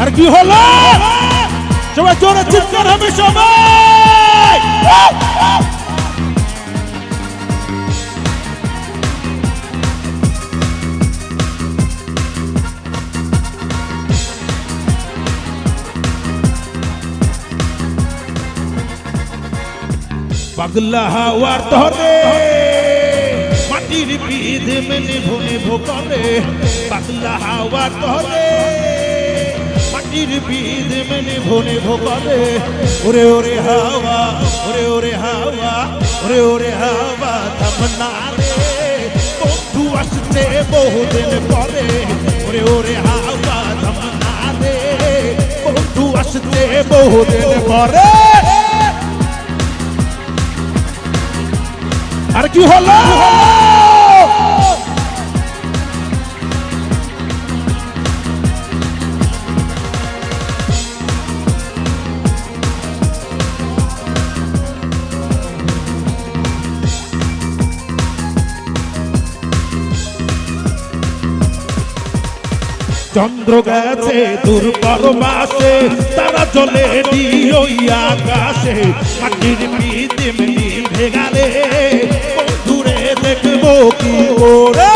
আর কি হলো? সবাই জোরে চিৎকার হবে সবাই! পাগলা হাওয়ার ধরে মাটির বিধে মেনে ভুনে ভোকরে পাগলা হাওয়ার ধরে মাটির বিধে মেনে ভুনে ভোকরে ওরে ওরে হাওয়া, ওরে ওরে হাওয়া, ওরে ওরে হাওয়া থামনা রে বন্ধু আসছে বহুদিন পরে। ওরে ওরে হাওয়া থামনা রে বন্ধু আসছে বহুদিন পরে। আর কি হলো? চন্দ্র গেছে দূর পরবাসে তারা চলে ওই আকাশে। মাটির পিতে দেখব কি করে?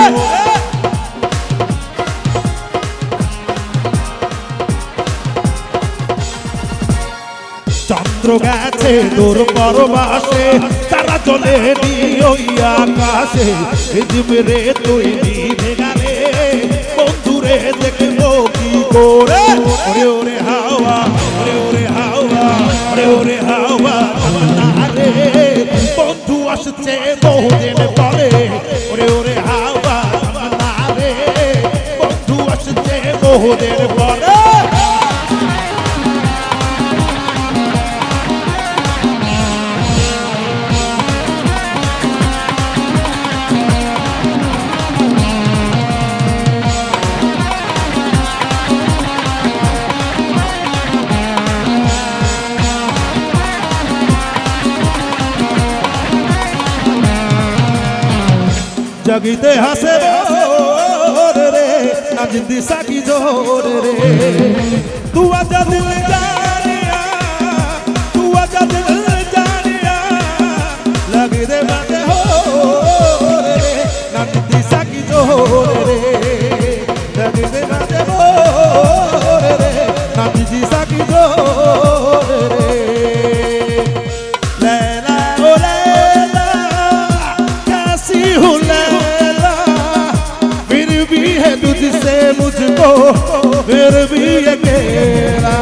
চন্দ্র গেছে দূর পরবাসে, তারা চলে ওই আকাশে। পৃথিবীরে তুই ভেগালে বন্ধুরে দেখব কি করে? হাওয়া হাওয়া বন্ধু আসছে বহুদিন পরে ওহদের পরে জগিতে হাসে। আজ দিশা কি জোর রে। তু আজা দিল জানিয়া তু আজা দিল জানিয়া, লাগে রে বাদে হো রে। নাম দিশা কি জোর রে, লাগে রে বাদে হো রে। নাম দিশা কি জোর রে। লে লা ও লা നിറവിയ കേരാ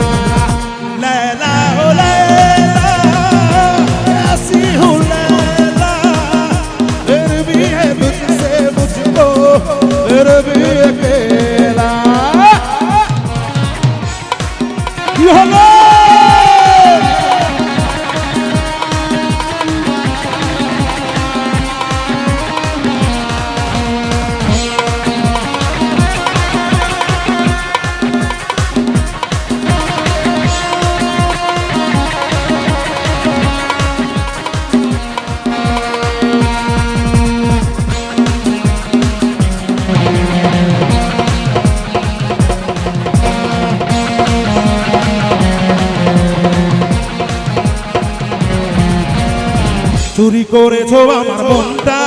চুরি করেছো আমার মনটা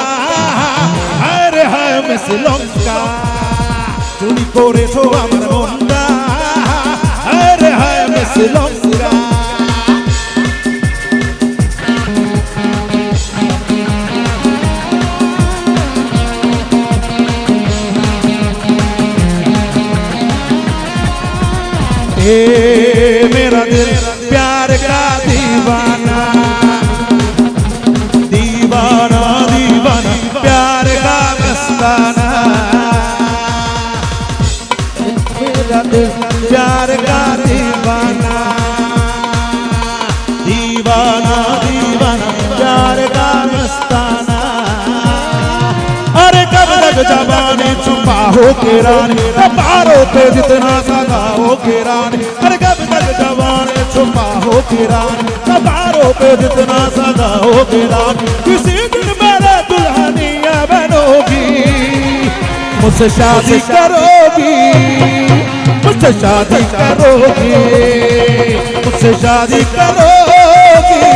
হায় রে হায় মেসি লঙ্কা চুরি করেছো আমার মনটা হায় রে হায় মেসি লঙ্কা ए मेरा दिल प्यार का दीवाना दीवाना प्यार का दीवाना। दीवाना दीवाना प्यार का मस्ताना तक जवानी छुपा हो के रानी बारों पे जितना सदा हो के रानी। अरे कब तक जवानी छुपा हो के रानी बारों पे जितना सदा हो के रानी। किसी दिन मेरे दुल्हनिया बनोगी मुझसे शादी करोगी। मुझसे शादी करोगी मुझसे शादी करोगी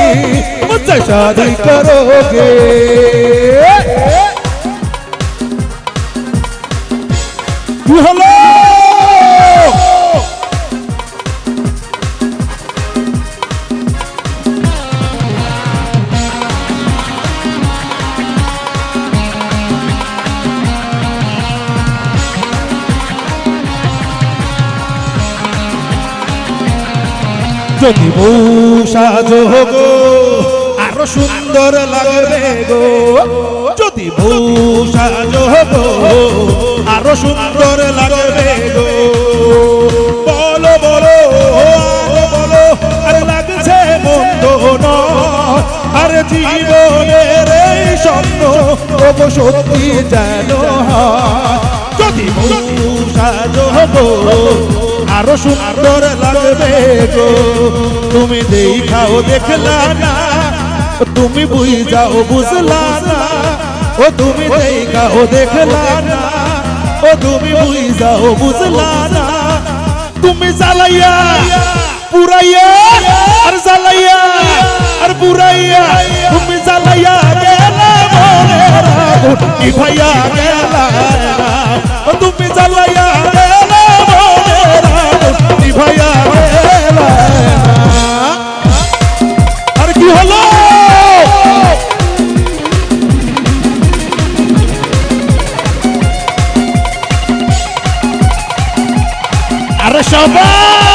मुझसे शादी करोगे। হলো যদি বউ সাজো আরও সুন্দর লাগবে গো। যদি বউ সাজো আরও সুন্দর লাগবে গো। বলো বলো বলো, আরে লাগছে মন্দ আরে জীবনের এই স্বপ্ন ওগো সত্যি যেন যদি বউ সাজো আরও সুন্দর লাগবে গো। তুমি দেখাও দেখলা না, তুমি বুঝ যাও বুঝলা না। ও তুমি দেখাও দেখলা না, ও তুমি বুঝ যাও বুঝলা না। তুমি জ্বালাইয়া, পুরাইয়া, আর জ্বালাইয়া, আর পুরাইয়া, তুমি জ্বালাইয়া গেলা মনের আগুন নিভাইয়া গেলা। আরে সবাই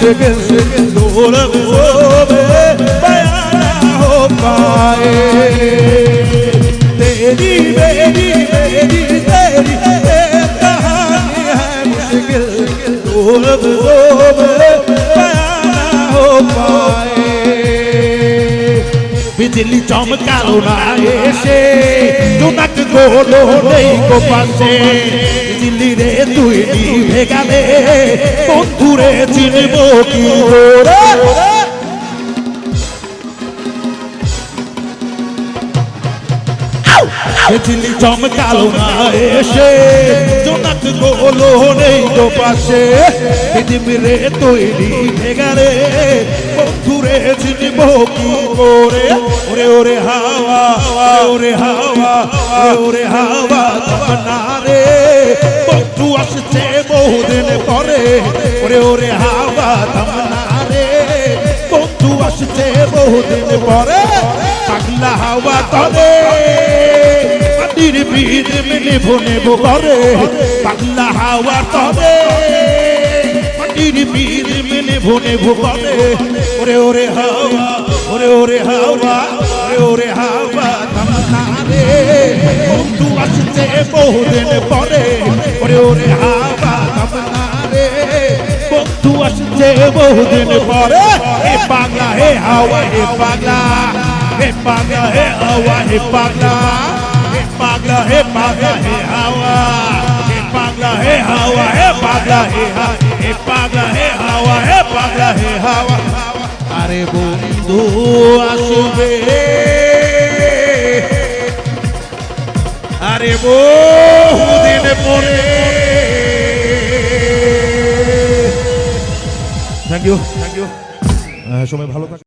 شکن شکن دور خوب بیانا ہو پائے تیری میری میری تیری کہانی ہے مشکل دور خوب بیانا ہو پائے بجلی چمکا لائے سے چمک گولو نہیں کو پاسے دلی رے তুই নিভে গেলে বন্ধুরে চিনব কি করে? বিজলি চমকালো না এসে, জোনাক গোলো নেই তো পাশে। পৃথিবী তৈরি তুই বন্ধুরে চিনব কি করে। ওরে ওরে হাওয়া ওরে হাওয়া ওরে হাওয়া তমনা রে। বন্ধু আসছে বহুদিন পরে। ওরে ওরে হাওয়া তমনা রে। বন্ধু আসছে বহুদিন পরে। পাগলা হাওয়া তরে মাটির বীর মেনে ভনে করে পাগলা হাওয়া তরে মাটির বীর মেনে ভনে ভুবনে ওরে ওরে হাওয়া ওরে ওরে হাওয়া ওরে ওরে হাওয়া তামনা রে বন্ধু আসছে বহুদিন পরে ওরে ওরে হাওয়া তামনা রে বন্ধু আসছে বহুদিন পরে হে পাগলা হে হাওয়া হে পাগলা হে পাগলা হে হাওয়া হে পাগলা হে পাগলা হে পাগলা হে হাওয়া হে পাগলা হে হাওয়া হে পাগলা হে হাওয়া হে পাগলা হে আরে বন্ধু আসবে। আরে বহুদিন পরে। থ্যাংক ইউ থ্যাংক ইউ সময় ভালো থাকে।